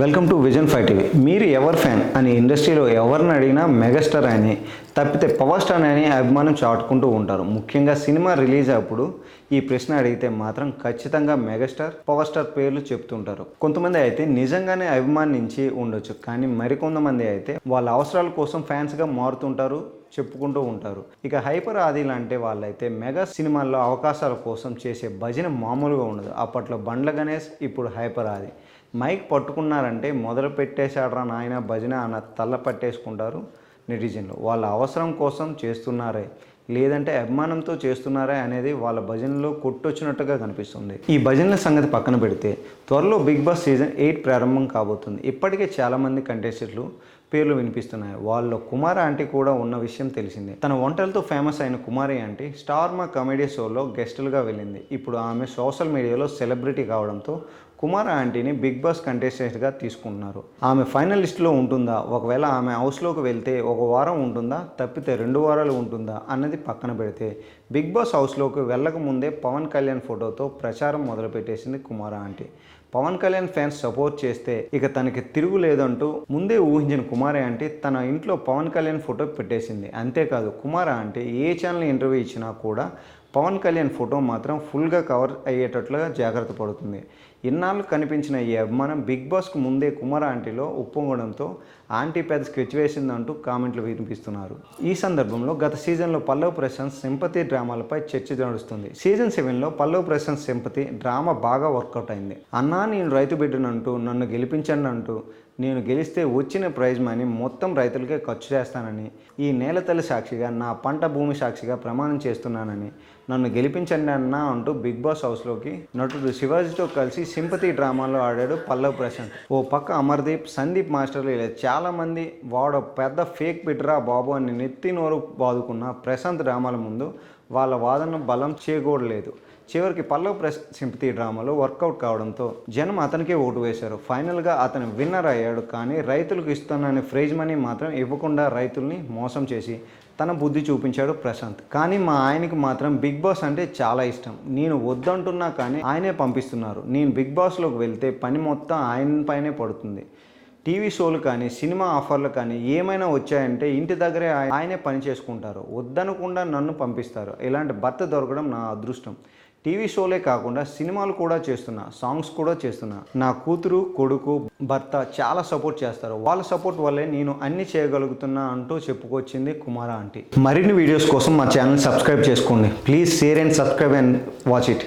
Welcome to vision five TV. మీరు ఎవరు fan అని ఇండస్ట్రీలో ఎవరిని అడిగినా మెగాస్టార్ అని తప్పితే పవర్ స్టార్ అని అభిమానం చాటుకుంటూ ఉంటారు. ముఖ్యంగా సినిమా రిలీజ్ అప్పుడు ఈ ప్రశ్న అడిగితే మాత్రం ఖచ్చితంగా మెగాస్టార్ పవర్ స్టార్ పేర్లు చెప్తుంటారు కొంతమంది అయితే నిజంగానే అభిమానించి ఉండొచ్చు కానీ మరికొంతమంది అయితే వాళ్ళ అవసరాల కోసం ఫ్యాన్స్గా మారుతుంటారు చెప్పుకుంటూ ఉంటారు. ఇక హైపర్ ఆది లాంటి వాళ్ళైతే మెగా సినిమాల్లో అవకాశాల కోసం చేసే భజన మామూలుగా ఉండదు. అప్పట్లో బండ్ల గణేష్ ఇప్పుడు హైపర్ ఆది. మైక్ పట్టుకున్నారంటే మొదలు పెట్టేశాడ్రా నాయన భజన అన్న తల్ల పట్టేసుకుంటారు నెటిజన్లు. వాళ్ళ అవసరం కోసం చేస్తున్నారే లేదంటే అభిమానంతో చేస్తున్నారా అనేది వాళ్ళ భజనలో కొట్టొచ్చినట్టుగా కనిపిస్తుంది. ఈ భజనల సంగతి పక్కన పెడితే త్వరలో బిగ్ బాస్ సీజన్ ఎయిట్ ప్రారంభం కాబోతుంది. ఇప్పటికే చాలామంది కంటెస్టెంట్లు పేర్లు వినిపిస్తున్నాయి. వాళ్ళ కుమార ఆంటీ కూడా ఉన్న విషయం తెలిసిందే. తన వంటలతో ఫేమస్ అయిన Kumari aunty star Maa comedy షోలో గెస్టులుగా వెళ్ళింది. ఇప్పుడు ఆమె సోషల్ మీడియాలో సెలబ్రిటీ కావడంతో కుమార ఆంటీని బిగ్ బాస్ కంటెస్టెంట్గా తీసుకుంటున్నారు. ఆమె ఫైనల్ లిస్ట్లో ఉంటుందా? ఒకవేళ ఆమె హౌస్లోకి వెళ్తే ఒక వారం ఉంటుందా? తప్పితే రెండు వారాలు ఉంటుందా? అన్నది పక్కన పెడితే బిగ్ బాస్ హౌస్లోకి వెళ్ళక ముందే పవన్ కళ్యాణ్ ఫోటోతో ప్రచారం మొదలుపెట్టేసింది Kumari aunty. Pawan Kalyan fans support చేస్తే ఇక తనకి తిరుగు లేదంటూ ముందే ఊహించిన కుమారి ఆంటీ తన ఇంట్లో పవన్ కళ్యాణ్ ఫోటో పెట్టేసింది. అంతేకాదు కుమార ఆంటీ ఏ ఛానల్ ఇంటర్వ్యూ ఇచ్చినా కూడా పవన్ కళ్యాణ్ ఫోటో మాత్రం ఫుల్గా కవర్ అయ్యేటట్లుగా జాగ్రత్త పడుతుంది. ఇన్నాళ్ళు కనిపించిన ఈ అభిమానం బిగ్ బాస్కు ముందే కుమార్ ఆంటీలో ఉప్పొంగడంతో ఆంటీ పెద్ద స్కెచ్ వేసిందంటూ కామెంట్లు వినిపిస్తున్నారు. ఈ సందర్భంలో గత సీజన్లో పల్లవ్ ప్రశాంత్ సింపతి డ్రామాలపై చర్చ నడుస్తుంది సీజన్ సెవెన్లో పల్లవ్ ప్రశాంత్ సింపతి డ్రామా బాగా వర్కౌట్ అయింది. అన్నా నేను రైతు బిడ్డనంటూ నన్ను గెలిపించండి అంటూ నేను గెలిస్తే వచ్చిన ప్రైజ్ మనీ మొత్తం రైతులకే ఖర్చు చేస్తానని ఈ నేల తల్లి సాక్షిగా నా పంట భూమి సాక్షిగా ప్రమాణం చేస్తున్నానని నన్ను గెలిపించండి అన్నా అంటూ బిగ్ బాస్ హౌస్లోకి నటుడు శివాజీతో కలిసి సింపతి డ్రామాలో ఆడాడు పల్లవ్ ప్రశాంత్. ఓ పక్క అమర్దీప్ సందీప్ మాస్టర్లు ఇలా చాలామంది వాడు పెద్ద ఫేక్ బిడ్రా బాబు అని నెత్తి నోరు బాదుకున్న ప్రశాంత్ డ్రామాల ముందు వాళ్ళ వాదన బలం చేకూడలేదు చివరికి పల్లవ్ ప్రెస్ సింపతి డ్రామాలో వర్కౌట్ కావడంతో జనం అతనికే ఓటు వేశారు. ఫైనల్గా అతను విన్నర్ అయ్యాడు కానీ రైతులకు ఇస్తున్న ప్రైజ్ మనీ మాత్రం ఇవ్వకుండా రైతుల్ని మోసం చేసి తన బుద్ధి చూపించాడు ప్రశాంత్. కానీ మా ఆయనకి మాత్రం బిగ్ బాస్ అంటే చాలా ఇష్టం. నేను వద్దంటున్నా కానీ ఆయనే పంపిస్తున్నారు. నేను బిగ్ బాస్లోకి వెళ్తే పని మొత్తం ఆయన పైనే పడుతుంది. టీవీ షోలు కానీ సినిమా ఆఫర్లు కానీ ఏమైనా వచ్చాయంటే ఇంటి దగ్గరే ఆయనే పని చేసుకుంటారు. వద్దనకుండా నన్ను పంపిస్తారు. ఇలాంటి భర్త దొరకడం నా అదృష్టం. టీవీ షోలే కాకుండా సినిమాలు కూడా చేస్తున్నా సాంగ్స్ కూడా చేస్తున్నా. నా కూతురు కొడుకు భర్త చాలా సపోర్ట్ చేస్తారు. వాళ్ళ సపోర్ట్ వల్లే నేను అన్ని చేయగలుగుతున్నా అంటూ చెప్పుకొచ్చింది కుమార ఆంటీ. మరిన్ని వీడియోస్ కోసం మా ఛానల్ సబ్స్క్రైబ్ చేసుకోండి. Please share and subscribe and watch it.